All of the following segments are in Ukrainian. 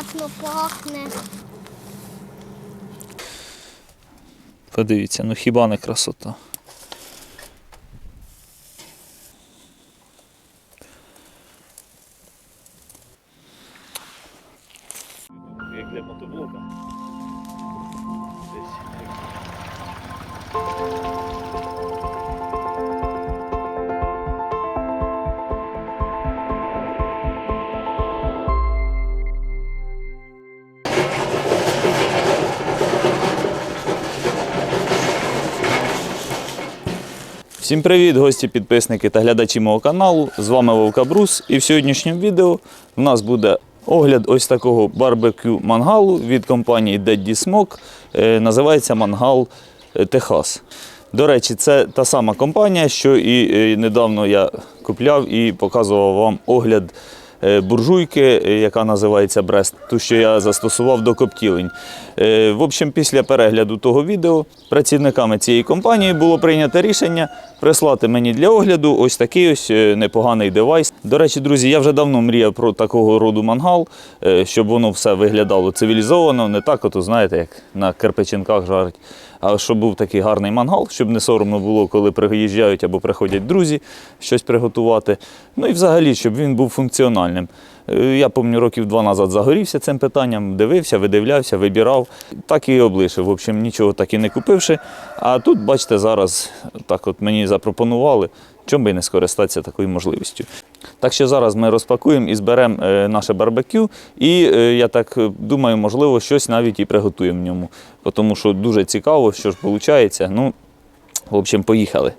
ароматно пахне. Подивіться, ну хіба не красота. Всім привіт, гості, підписники та глядачі мого каналу. З вами Вовка Брус. І в сьогоднішньому відео в нас буде огляд ось такого барбекю мангалу від компанії Daddy Smoke. Е, Називається мангал е, Техас. До речі, це та сама компанія, що і е, недавно я купляв і показував вам огляд буржуйки, е, яка називається Брест, ту, що я застосував до коптілень. Е, В общем, після перегляду того відео працівниками цієї компанії було прийнято рішення прислати мені для огляду ось такий ось е, непоганий девайс. До речі, друзі, я вже давно мріяв про такого роду мангал, е, щоб воно все виглядало цивілізовано, не так, ото знаєте, як на кирпичинках жарить. А щоб був такий гарний мангал, щоб не соромно було, коли приїжджають або приходять друзі щось приготувати. Ну і взагалі, щоб він був функціональним. Е, Я пам'ятаю, років два назад загорівся цим питанням, дивився, видивлявся, вибирав. Так і облишив. В общем, нічого так і не купивши. А тут, бачите, зараз так от мені запропонували, чому би не скористатися такою можливістю. Так що зараз ми розпакуємо і зберемо е, наше барбекю, і е, я так е, думаю, можливо, щось навіть і приготуємо в ньому. Тому що дуже цікаво, що ж виходить. Ну, в общем, поїхали.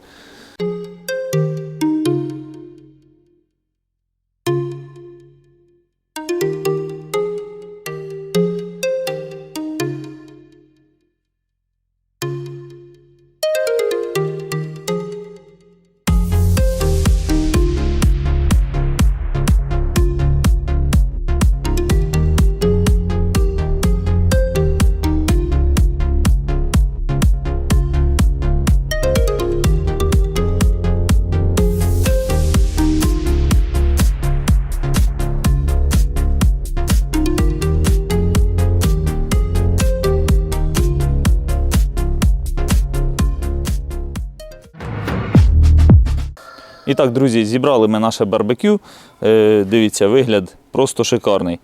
Так, друзі, зібрали ми наше барбекю. Е, Дивіться, вигляд просто шикарний.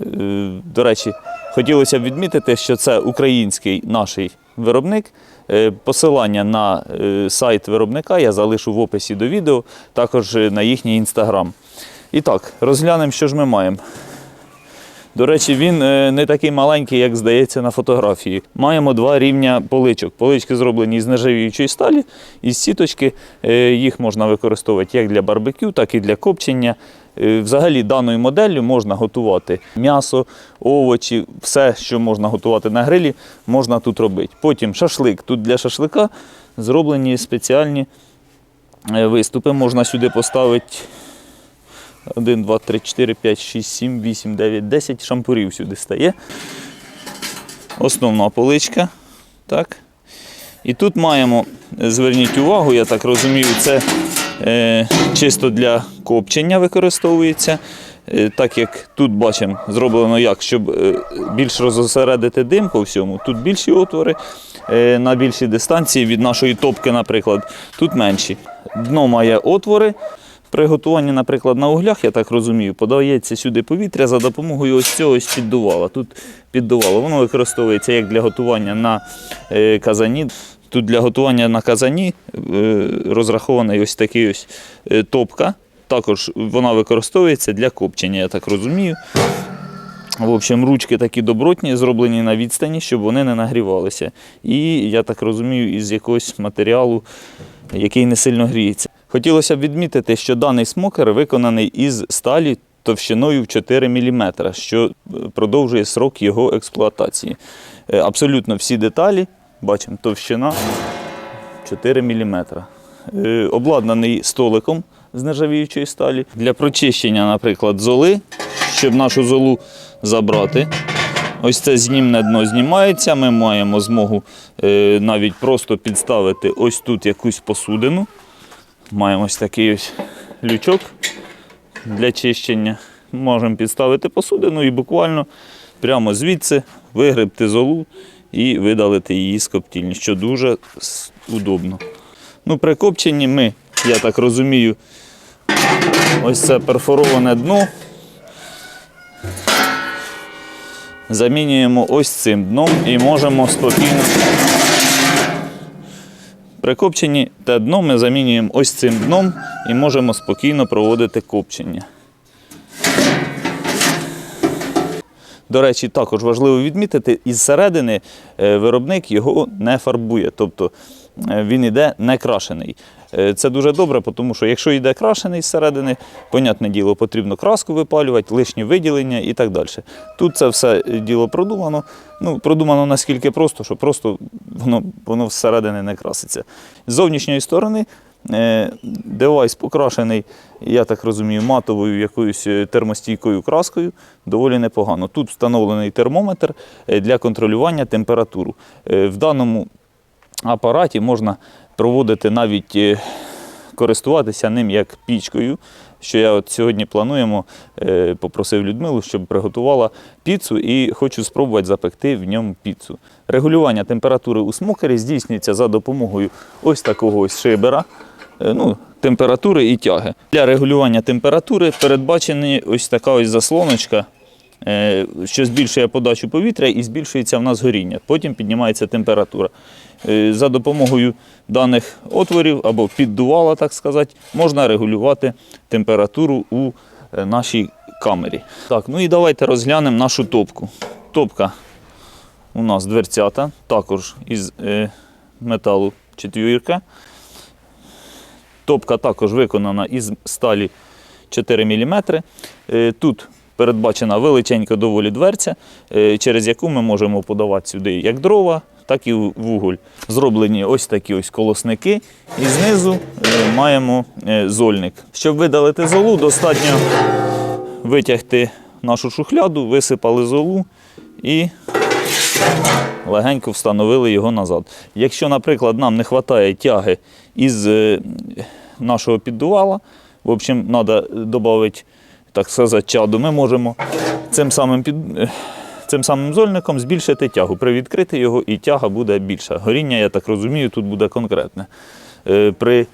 Е, До речі, хотілося б відмітити, що це український наш виробник. Е, Посилання на сайт виробника я залишу в описі до відео, також на їхній інстаграм. І так, розглянемо, що ж ми маємо. До речі, він е, не такий маленький, як здається на фотографії. Маємо два рівня поличок. Полички зроблені з нержавіючої сталі, із сіточки. Е, Їх можна використовувати як для барбекю, так і для копчення. Е, Взагалі даною моделлю можна готувати м'ясо, овочі, все, що можна готувати на грилі, можна тут робити. Потім шашлик. Тут для шашлика зроблені спеціальні виступи. Можна сюди поставити 1, 2, 3, 4, 5, 6, 7, 8, 9, 10 шампурів сюди стає. Основна поличка. Так. І тут маємо, зверніть увагу, я так розумію, це е, чисто для копчення використовується. Е, так як тут бачимо, зроблено як, щоб е, більш розосередити дим по всьому. Тут більші отвори е, на більшій дистанції від нашої топки, наприклад, тут менші. Дно має отвори. При готуванні, наприклад, на углях, я так розумію, подається сюди повітря за допомогою ось цього ось піддувала. Тут піддувало. Воно використовується як для готування на е, казані. Тут для готування на казані е, розрахована ось такий ось е, топка. Також вона використовується для копчення, я так розумію. В общем, ручки такі добротні, зроблені на відстані, щоб вони не нагрівалися. І, я так розумію, із якогось матеріалу, який не сильно гріється. Хотілося б відмітити, що даний смокер виконаний із сталі товщиною в 4 мм, що е, продовжує срок його експлуатації. Е, Абсолютно всі деталі, бачимо, товщина 4 мм. Е, Обладнаний столиком з нержавіючої сталі. Для прочищення, наприклад, золи, щоб нашу золу забрати. Ось це знімне дно знімається. Ми маємо змогу навіть просто підставити ось тут якусь посудину. Маємо ось такий ось лючок для чищення. можемо підставити посудину і буквально прямо звідси вигребти золу і видалити її з коптільні, що дуже удобно. Ну, при копченні ми, я так розумію, ось це перфороване дно. Замінюємо ось цим дном і можемо спокійно. При копченні те дно ми замінюємо ось цим дном і можемо спокійно проводити копчення. До речі, також важливо відмітити, із середини е, виробник його не фарбує, тобто він йде не крашений. Е, Це дуже добре, тому що якщо йде крашений зсередини, понятне діло, потрібно краску випалювати, лишні виділення і так далі. Тут це все діло продумано. Ну, продумано наскільки просто, що просто воно, воно зсередини не краситься. З зовнішньої сторони е, девайс покрашений, я так розумію, матовою якоюсь е, термостійкою краскою, доволі непогано. Тут встановлений термометр е, для контролювання температури. Е, В даному апараті можна проводити навіть е, користуватися ним як пічкою. Що я от сьогодні плануємо, е, попросив Людмилу, щоб приготувала піцу і хочу спробувати запекти в ньому піцу. Регулювання температури у смокері здійснюється за допомогою ось такого ось шибера, е, ну, температури і тяги. Для регулювання температури передбачена ось така ось заслоночка, що збільшує подачу повітря і збільшується в нас горіння. Потім піднімається температура. Е, За допомогою даних отворів або піддувала, так сказати, можна регулювати температуру у е, нашій камері. Так, ну і давайте розглянемо нашу топку. Топка у нас дверцята, також із е, металу четвірка. Топка також виконана із сталі 4 мм. Тут передбачена величенька доволі дверця, е, через яку ми можемо подавати сюди як дрова, так і вуголь. Зроблені ось такі ось колосники, і знизу е, маємо е, зольник. Щоб видалити золу, достатньо витягти нашу шухляду, висипали золу і легенько встановили його назад. Якщо, наприклад, нам не вистачає тяги із нашого піддувала, в общем, треба додати, так сказати, чаду, ми можемо цим самим, під, е, цим самим зольником збільшити тягу. Привідкрити його і тяга буде більша. Горіння, я так розумію, тут буде конкретне. Е, При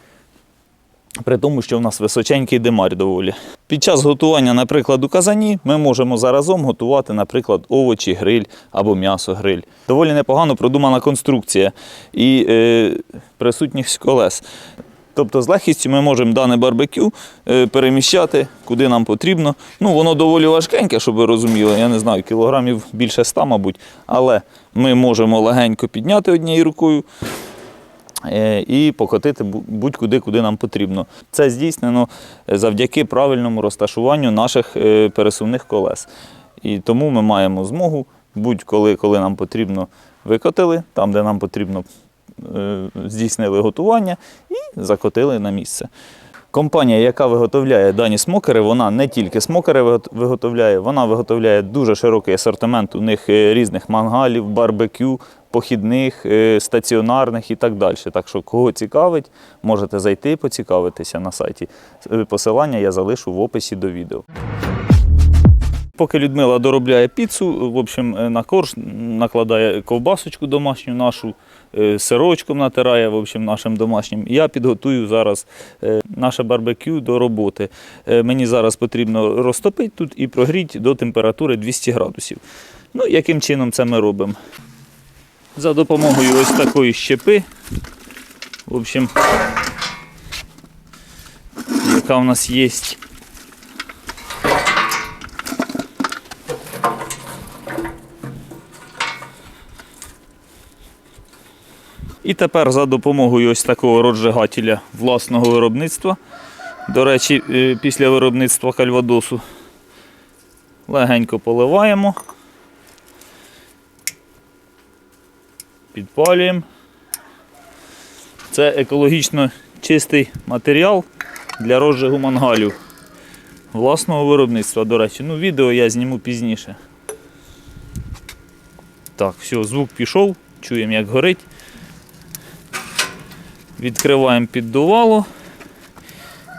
при тому, що в нас височенький димар доволі. Під час готування, наприклад, у казані ми можемо заразом готувати, наприклад, овочі, гриль або м'ясо, гриль. Доволі непогано продумана конструкція і е, присутність колес. Тобто з легкістю ми можемо дане барбекю е, переміщати куди нам потрібно. Ну, воно доволі важкеньке, щоб ви розуміли. Я не знаю, кілограмів більше ста, мабуть. Але ми можемо легенько підняти однією рукою, е, і покотити будь-куди, куди нам потрібно. Це здійснено е, завдяки правильному розташуванню наших пересувних колес. І тому ми маємо змогу будь-коли, коли нам потрібно, викотили, там, де нам потрібно, здійснили готування і закотили на місце. Компанія, яка виготовляє дані смокери, вона не тільки смокери виготовляє, вона виготовляє дуже широкий асортимент у них е, різних мангалів, барбекю, похідних, е, стаціонарних і так далі. Так що, кого цікавить, можете зайти поцікавитися на сайті. Е, Посилання я залишу в описі до відео. Поки Людмила доробляє піцу, в общем, е, на корж накладає ковбасочку домашню нашу, е, сирочком натирає в общем, нашим домашнім. Я підготую зараз е, наше барбекю до роботи. Мені зараз потрібно розтопити тут і прогріти до температури 200 градусів. Ну, яким чином це ми робимо? За допомогою ось такої щепи. В общем, яка у нас є. І тепер за допомогою ось такого розжигателя власного виробництва. До речі, е, після виробництва кальвадосу легенько поливаємо, підпалюємо. Це екологічно чистий матеріал для розжигу мангалів. Власного виробництва, до речі. Ну, відео я зніму пізніше. Так, все, звук пішов, чуємо, як горить. Відкриваємо піддувало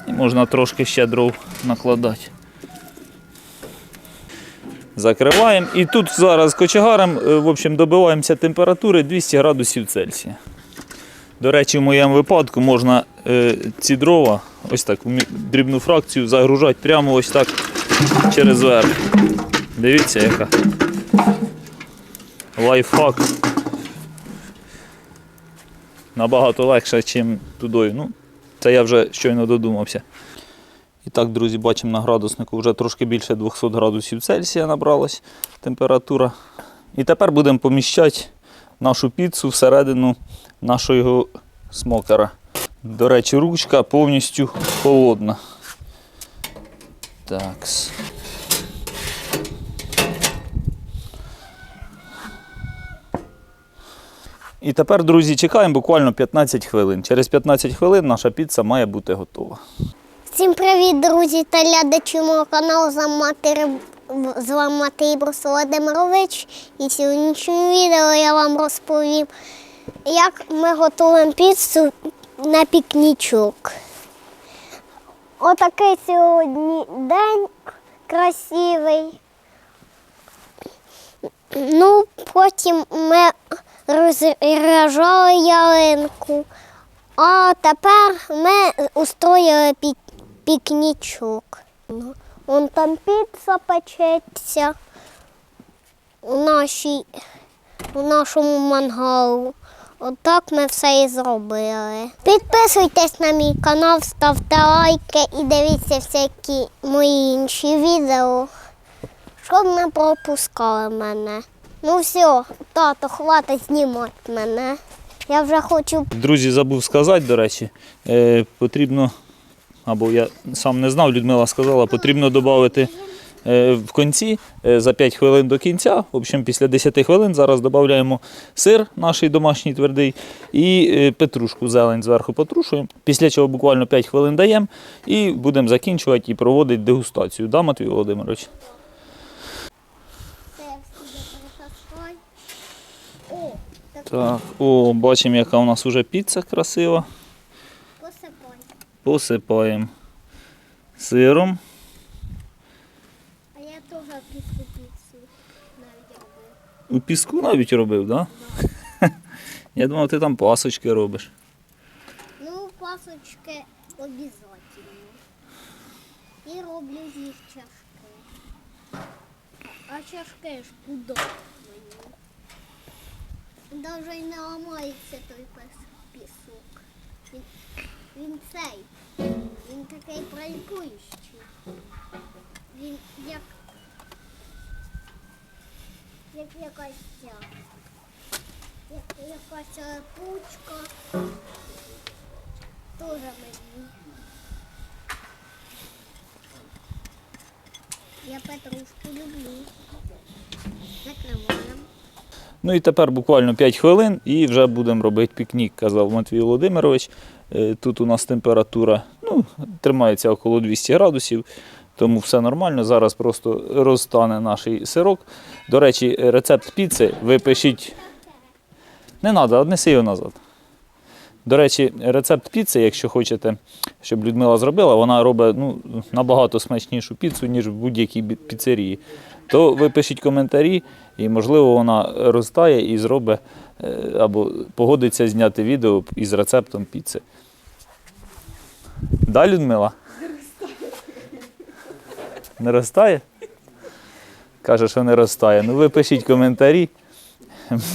і можна трошки ще дров накладати. Закриваємо. І тут зараз кочегаром е, в общем, добиваємося температури 200 градусів Цельсія. До речі, в моєму випадку можна е, ці дрова, ось так, дрібну фракцію загружати прямо ось так через верх. Дивіться, яка лайфхак. Набагато легше, ніж тудою. Ну, це я вже щойно додумався. І так, друзі, бачимо на градуснику вже трошки більше 200 градусів Цельсія набралась температура. І тепер будемо поміщати нашу піцу всередину нашого смокера. До речі, ручка повністю холодна. Такс. І тепер, друзі, чекаємо буквально 15 хвилин. Через 15 хвилин наша піца має бути готова. Всім привіт, друзі та глядачі мого каналу з вами Мати Риб- з вами Матей Брус Володимирович. І сьогоднішньому відео я вам розповім, як ми готуємо піцу на пікнічок. Отакий сьогодні день красивий. Ну, потім ми розряжали ялинку. А тепер ми устроїли пік пікнічок. Вон там піца печеться у, нашій, у нашому мангалу. Отак ми все і зробили. Підписуйтесь на мій канал, ставте лайки і дивіться всякі мої інші відео, щоб не пропускали мене. Ну все, тато, хватить знімати мене. Я вже хочу Друзі, забув сказати, до речі, е, потрібно, або я сам не знав, Людмила сказала, потрібно додати е, в кінці е, за 5 хвилин до кінця. В общем, після 10 хвилин зараз додаємо сир, наш домашній твердий, і е, петрушку, зелень зверху потрушуємо. Після чого буквально 5 хвилин даємо і будемо закінчувати і проводити дегустацію. Да, Матвій Володимирович? О, так о, бачимо, яка у нас вже піца красива. посипай. Посипаємо сиром. А я теж піску піцу навіть робив. У піску навіть робив, так? Да? Я думав, ти там пасочки робиш. Ну, пасочки обов'язково. І роблю з їх чашки. А чашки ж куди? Даже не ламається той пісок. Він, він цей. Він такий пралькуючий. Він як, як якась ця. Як якась пучка. Тоже мені. Я петрушку люблю. Закриваємо. Ну і тепер буквально 5 хвилин і вже будемо робити пікнік, казав Матвій Володимирович. Е, Тут у нас температура ну, тримається около 200 градусів, тому все нормально. Зараз просто розтане наш сирок. До речі, рецепт піци ви пишіть. Не треба, однеси його назад. До речі, рецепт піци, якщо хочете, щоб Людмила зробила, вона робить ну, набагато смачнішу піцу, ніж в будь-якій піцерії. То ви пишіть коментарі, і, можливо, вона розтає і зробить е, або погодиться зняти відео із рецептом піци. Да, Людмила? Не розтає? Каже, що не розтає. Ну ви пишіть коментарі.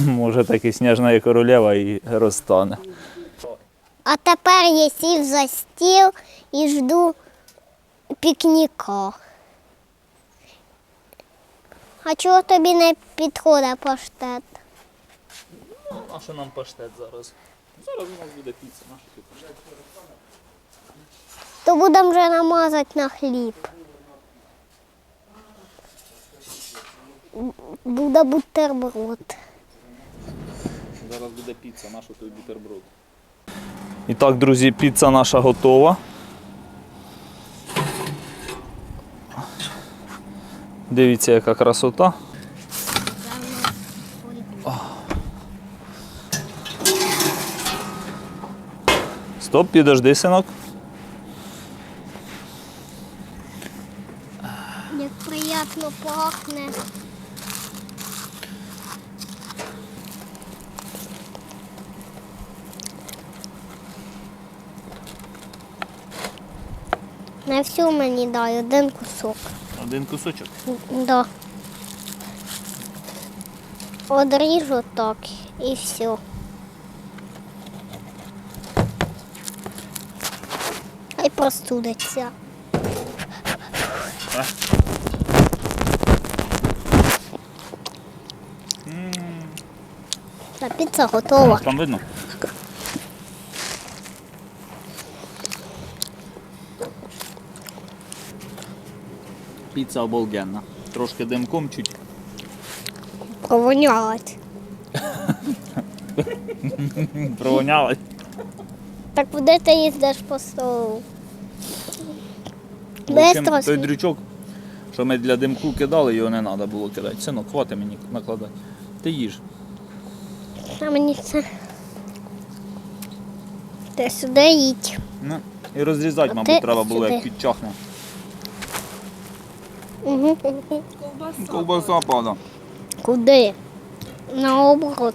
Може таки сніжна і королева і розтане. А тепер я сів за стіл і жду пікніка. А чого тобі не підходить паштет? А що нам паштет зараз? Зараз у нас буде піца, наша паштет. То будемо вже намазати на хліб. Буде бутерброд. Зараз буде піца, наша той бутерброд. І так, друзі, піца наша готова. Дивіться, яка красота. Стоп, підожди, синок. Як приємно пахне. Не всю мені дай, один кусок. Один кусочок. Да. Одріжу так і все. Хай простудиться. А? Та піца готова. Там видно? Піца обалденна. Трошки димком чуть. Провонялась. Провонялась. Так куди ти їздиш по столу? В Бистро. той дрючок, що ми для димку кидали, його не треба було кидати. Синок, хвати мені накладати. Ти їж. А мені це. Ти сюди їдь. Ну, і розрізати, мабуть, треба було, як підчахне. Угу. Ковбаса пада. Куди? Наоборот.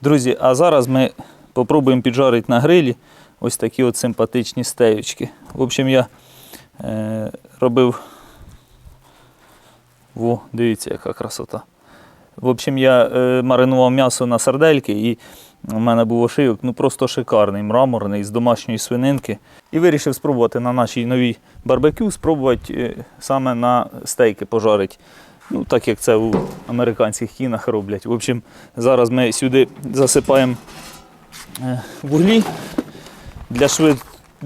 Друзі, а зараз ми попробуємо піджарити на грилі ось такі от симпатичні стеючки. В общем, я е, робив. Во, дивіться, яка красота. В общем, я е, маринував м'ясо на сардельки і у мене був ошийок ну просто шикарний, мраморний, з домашньої свининки. І вирішив спробувати на нашій новій барбекю, спробувати е, саме на стейки пожарити. Ну, так як це у американських кінах роблять. В общем, зараз ми сюди засипаємо е, вуглі для, швид...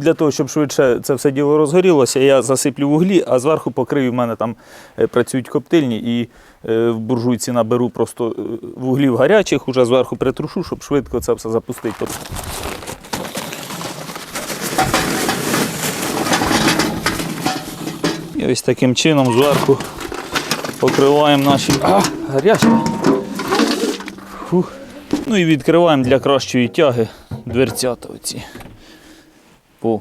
для того, щоб швидше це все діло розгорілося. Я засиплю вуглі, а зверху покрию. У мене там е, працюють коптильні і е, в буржуйці наберу просто е, вуглів гарячих, уже зверху притрушу, щоб швидко це все запустити. І ось таким чином зверху покриваємо наші. А, гарячі. Фух. Ну і відкриваємо для кращої тяги дверцята оці. Бо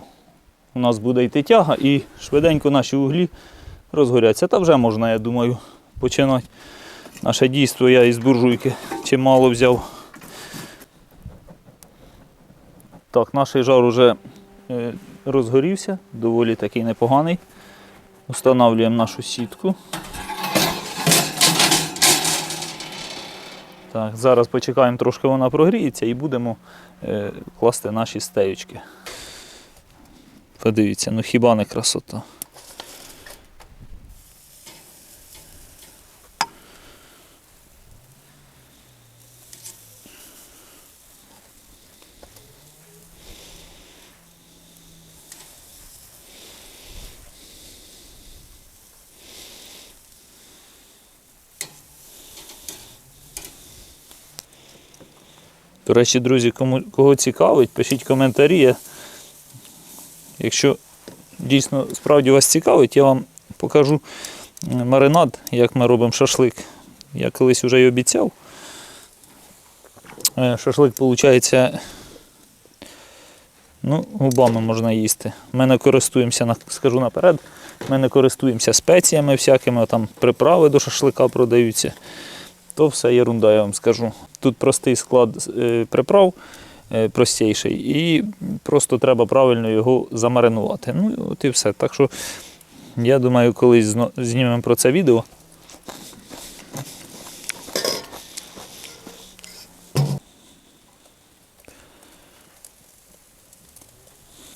у нас буде йти тяга і швиденько наші углі розгоряться. Та вже можна, я думаю, починати. Наше дійство я із буржуйки чимало взяв. Так, наш жар уже е, розгорівся, доволі такий непоганий. Встановлюємо нашу сітку. Так, зараз почекаємо, трошки вона прогріється і будемо е, класти наші стеючки. Подивіться, ну хіба не красота. До речі, друзі, кому, кого цікавить, пишіть коментарі. Я, якщо дійсно справді вас цікавить, я вам покажу маринад, як ми робимо шашлик. Я колись вже й обіцяв. Е, Шашлик, виходить, ну, губами можна їсти. Ми не користуємося, скажу наперед, ми не користуємося спеціями всякими, там приправи до шашлика продаються. То все ерунда, я вам скажу. Тут простий склад е, приправ, е, простіший, і просто треба правильно його замаринувати. Ну, от і все. Так що я думаю, колись знімемо про це відео.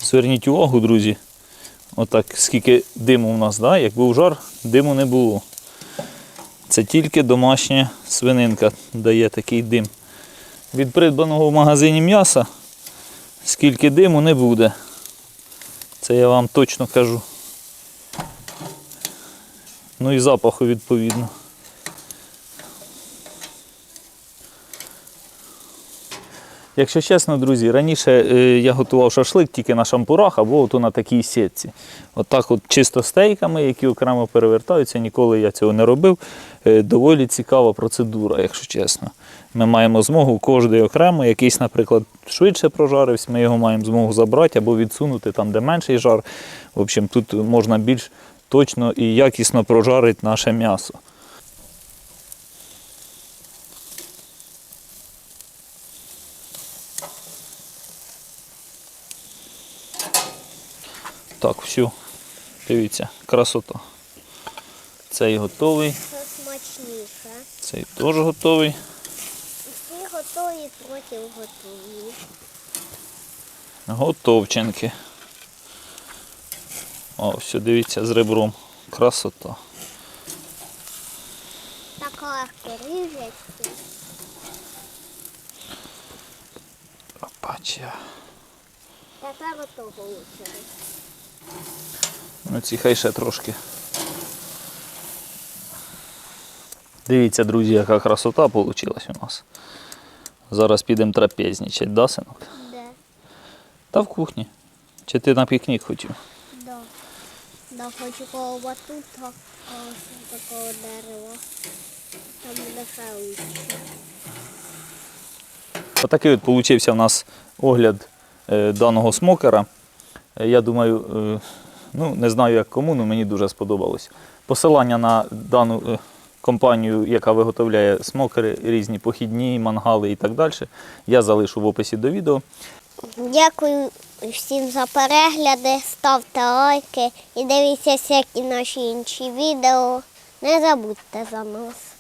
Зверніть увагу, друзі. Отак, скільки диму у нас, да? як був жар, диму не було. Це тільки домашня свининка дає такий дим. Від придбаного в магазині м'яса скільки диму не буде. Це я вам точно кажу. Ну і запаху відповідно. Якщо чесно, друзі, раніше е, я готував шашлик тільки на шампурах або ото на такій сітці. Отак от чисто стейками, які окремо перевертаються, ніколи я цього не робив. Е, доволі цікава процедура, якщо чесно. Ми маємо змогу кожний окремо, якийсь, наприклад, швидше прожарився, ми його маємо змогу забрати або відсунути там, де менший жар. В общем, тут можна більш точно і якісно прожарити наше м'ясо. Так, все. Дивіться, красота. Цей готовий, цей теж готовий. Готові, проти готові. Готовченки. О, все, дивіться, з ребром. Красота. Так легко ріжеться. Опача. Тепер ото вийшло. Ну, ці хай ще трошки. Дивіться, друзі, яка красота вийшла у нас. Зараз підемо трапезничати, да, синок? Де? Та в кухні. Чи ти на пікнік хотів? Да. Да, хочу коло батута, коло такого дерева. Там буде ще. Отакий от получився в нас огляд е, даного смокера. Е, Я думаю, е, ну не знаю як кому, але мені дуже сподобалось. Посилання на дану компанію, яка виготовляє смокери, різні похідні, мангали і так далі, я залишу в описі до відео. Дякую всім за перегляди, ставте лайки і дивіться всякі наші інші відео. Не забудьте за нас.